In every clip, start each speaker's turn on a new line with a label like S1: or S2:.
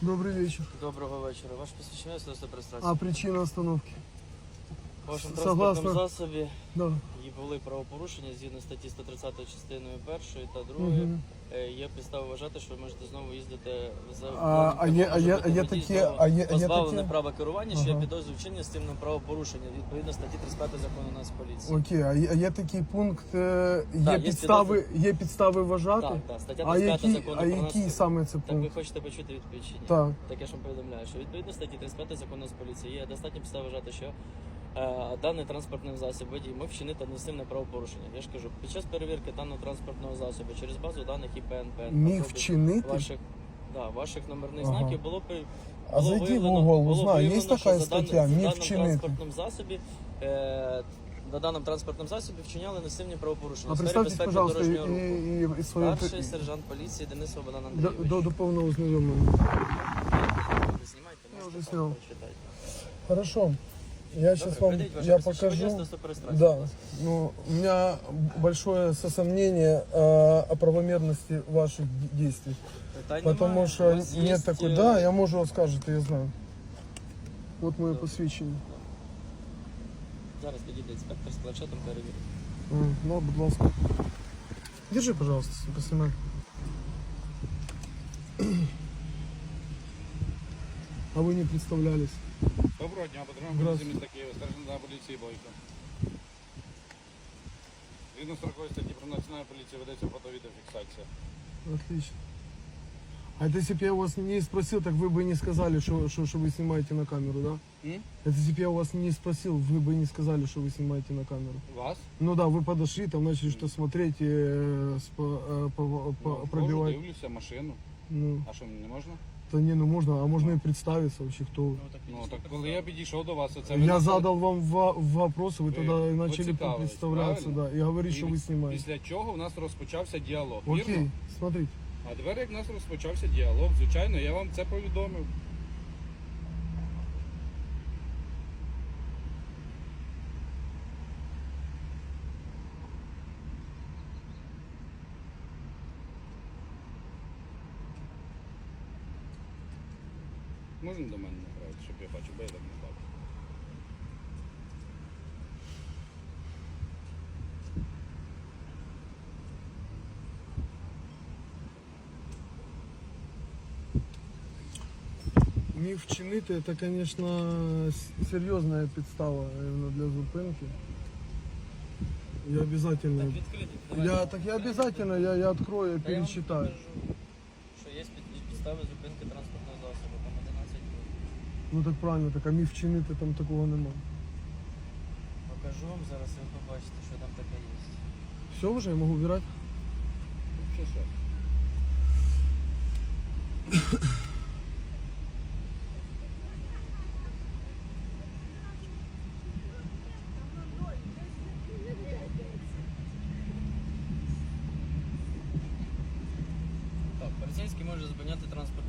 S1: Добрый вечер.
S2: Доброго вечора. Ваше посвідчення свідоцтво про реєстрацію.
S1: А причина остановки?
S2: В вашому
S1: согласно-
S2: транспортному засобі
S1: Да.
S2: і були правопорушення згідно статті 130 частиною першої та другої.
S1: Мгм.
S2: Е, Є підстави вважати, що ви можете знову їздити за
S1: А- а є- а є- а є такі- а є- а є
S2: позбавлене
S1: такі?
S2: права керування, що
S1: Ага.
S2: я підозрюю вчинення стимного правопорушення відповідно статті 35 закону у нас поліції.
S1: Окей, а є, а є такий пункт, е, є,
S2: є
S1: підстави, є підстави вважати?
S2: Так, так, стаття
S1: А
S2: 35
S1: який,
S2: закону
S1: а
S2: про
S1: який
S2: нас.
S1: саме це
S2: Так ви
S1: пункт?
S2: хочете почути відповідь чи ні?
S1: Так.
S2: Так я ж вам повідомляю, що відповідно статті 35 закону з поліції є достатньо підстав вважати, що даний транспортний засіб водій мог вчинити адміністративне правопорушення. Я ж кажу, під час перевірки даного транспортного засобу через базу даних ІПНП
S1: Міг вчинити?
S2: ваших, да, ваших номерних
S1: Ага.
S2: знаків було при
S1: А
S2: було
S1: зайди в
S2: виявлено- було
S1: узнай,
S2: виявлено,
S1: є
S2: що
S1: така
S2: за
S1: стаття,
S2: даним-
S1: «Міг
S2: за даним
S1: вчинити».
S2: транспортним засобі. Е, на даному транспортному засобі вчиняли насильні правопорушення.
S1: А
S2: безпеки
S1: пожалуйста, і, і, і своє...
S2: Старший сержант поліції Денис Богдан
S1: До,
S2: Андрійович.
S1: до, до повного.
S2: Ви знімайте,
S1: Я
S2: можете
S1: вже
S2: там почитати.
S1: Хорошо. Я сейчас
S2: Добре,
S1: вам,
S2: придіть, ваше
S1: я
S2: посвідчення
S1: покажу.
S2: водійства, супер
S1: Да,
S2: будь ласка.
S1: ну, у меня большое сомнение э, о правомерности ваших д- действий.
S2: Питань
S1: Потому
S2: немає.
S1: что
S2: У вас є,
S1: нет такой,
S2: е,
S1: да, я можу скажете, я знаю. Вот моє посвідчення.
S2: Зараз підійде інспектор з планшетом перевірить.
S1: М, Ну, будь ласка. Держи, пожалуйста, поснимай. А вы не представлялись.
S3: Доброго дня, патрульна
S1: Здравствуйте.
S3: поліції міста Києва, старшина поліції Бойко. Згідно 40 статті про національну поліцію ведеться фото-відеофіксація.
S1: Отлично. А это если бы я у вас не спросил, так вы бы не сказали, что, что, что вы снимаете на камеру, да?
S3: М?
S1: Это если бы я у вас не спросил, вы бы не сказали, что вы снимаете на камеру.
S3: Вас?
S1: Ну да, вы подошли, там начали что смотреть, э, с- по- э, по-
S3: Ну,
S1: по-
S3: входжу,
S1: пробивать.
S3: дивлюся машину.
S1: Ну,
S3: А що мені не можна?
S1: да не, ну можно, а можно и представиться вообще, кто вы.
S3: Ну так коли я підійшов до вас, це ви
S1: Я
S3: начали-
S1: задал вам ва- вопрос, вы
S3: Ви
S1: тогда начали
S3: поцікавились,
S1: представляться, да,
S3: правильно?
S1: и говорить,
S3: І
S1: что вы снимаете.
S3: Після чого в нас розпочався діалог.
S1: Окей,
S3: Вірно?
S1: смотрите.
S3: А тепер як в нас розпочався діалог, звичайно, я вам це повідомив. Можна до мене направити, щоб я бачив, бо я так не бачу.
S1: Міг вчинити, це, звісно, серйозна підстава именно для зупинки. Я обязательно...
S2: Так, відкритий.
S1: Я, так я обязательно, я, я открою,
S2: Та я вам
S1: перечитаю.
S2: покажу, Що є під- підстави зупинки
S1: Ну так правильно, так а міг вчинити там такого нема.
S2: Покажу вам зараз, ви побачите, що там таке є.
S1: Все вже, я можу вбирати?
S3: Що що?
S2: Так, поліцейський може зупиняти транспортні засоби у разі,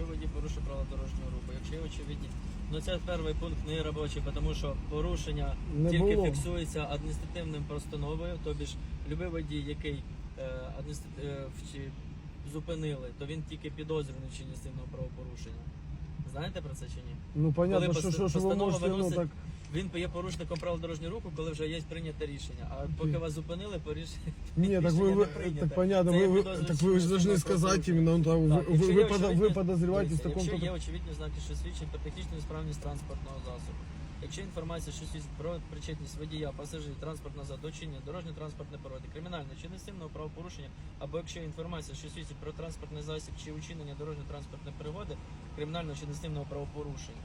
S2: Якщо водій порушив правила дорожнього руху, якщо є очевидні. Ну це перший пункт не робочий, тому що порушення
S1: Не
S2: тільки
S1: було.
S2: фіксується адміністративним постановою, тобі ж любий водій, який е, адміністра- е, вчи- зупинили, то він тільки підозрюваний в чині правопорушення. Знаєте про це чи ні?
S1: Ну понятно,
S2: Коли
S1: що, що, що ви
S2: постанова
S1: можете, ну
S2: виносить-
S1: так.
S2: Він є порушником правил дорожнього руху, коли вже є прийняте рішення. А поки вас зупинили, по рішенню
S1: Ні, так ви,
S2: не прийняте.
S1: так понятно,
S2: Це
S1: ви, ви,
S2: підозрюю,
S1: так
S2: що
S1: ви ж должны
S2: правопорушення.
S1: іменно, ну, там,
S2: Так,
S1: ви,
S2: якщо є
S1: пода-
S2: очевидні-
S1: в
S2: Дивіться,
S1: такому...
S2: Якщо є очевидні знаки, що свідчать про технічну несправність транспортного засобу. Якщо інформація, що свідчить про причетність водія, пасажирів, транспортного засобу, до чинення дорожньо-транспортної пригоди, кримінального чи несильного правопорушення, або якщо інформація, що свідчить про транспортний засіб чи учинення дорожньо-транспортної пригоди, кримінального чи несильного правопорушення.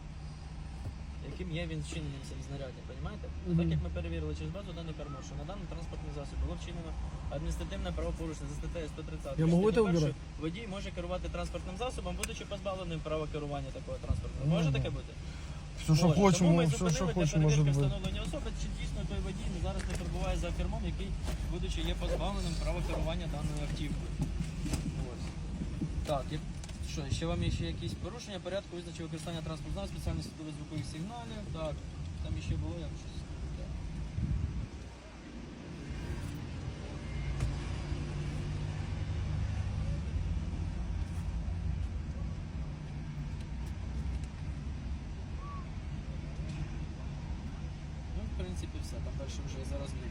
S2: Яким є він вчиненням цим знаряддям, розумієте? Ну, Так як ми перевірили через базу даних кармо, що на даний транспортний засіб було вчинено адміністративне правопорушення за статтею 130.
S1: Я можу це?
S2: Водій може керувати транспортним засобом, будучи позбавленим права керування такого транспорту. Може
S1: Ну,
S2: таке бути?
S1: Все, що
S2: Може.
S1: хочемо,
S2: Тому ми
S1: все, що
S2: зупинили для
S1: хочемо, може
S2: перевірки
S1: бути.
S2: встановлення особи, чи дійсно той водій не зараз не перебуває за кермом, який, будучи, є позбавленим права керування даною автівкою. Ось. Так, як... що, ще вам є ще якісь порушення порядку визначення використання транспортного спеціальних світових звуковых сигналов, Так, там еще было, я сейчас. Ну, в принципе все, там дальше уже из-за зараз не.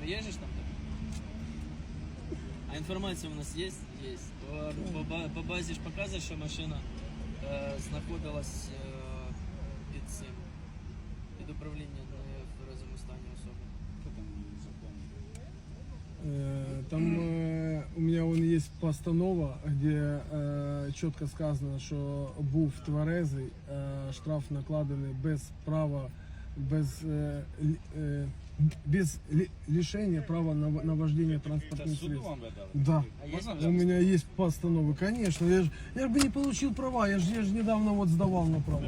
S2: Доїжджеш там? А інформація у нас є? Є. По, по, ба- по базі ж показує, що машина е, знаходилась е, під цим, під управлінням не в тверезому стані особи.
S3: Хто там закон?
S1: Э, Там э, у меня вон есть постанова, где э, чітко сказано, що був тверезий, э, штраф накладений без права, без, э, лі- э, без лишения права на, на вождение транспортных средств.
S3: вам?
S1: Да.
S2: А
S1: У меня есть постановы, конечно. Я ж, я бы не получил права, я же, я ж недавно вот сдавал на право.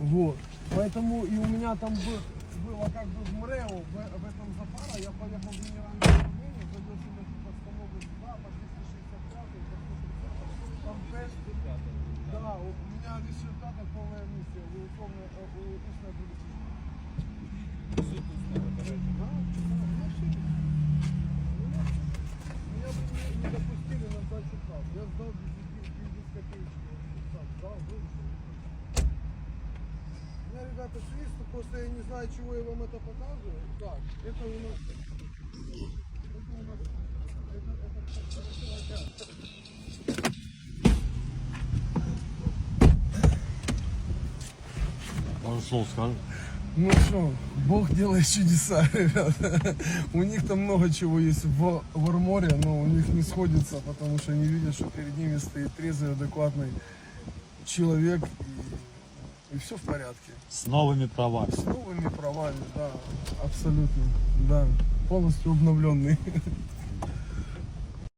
S1: Вот. Поэтому и у меня там бы- было как бы в МРЭО, в, в этом Запара, я поехал в генеральное управление, завез им эту постанову сюда, по 265, по 130, там тест. Да, у меня так полная миссия, условно, э, у- устная политика.
S3: Суд тут не вибирають.
S1: Да, да, я всё вижу. Меня, меня бы не, не допустили на сдачу прав. Я сдал без, без, без копеечки. Сам сдал, вышел. У меня, ребята, свист, просто я не знаю, чего я вам это показываю. Так, это у нас... Это у нас... Это, это,
S4: Он скажет?
S1: Ну что, Бог делает чудеса, ребята. У них там много чего есть в, в арморе, но у них не сходится, потому что они видят, что перед ними стоит трезвый, адекватный человек, и, все в порядке.
S4: С новыми правами.
S1: С новыми правами, да, абсолютно, да, полностью обновленный.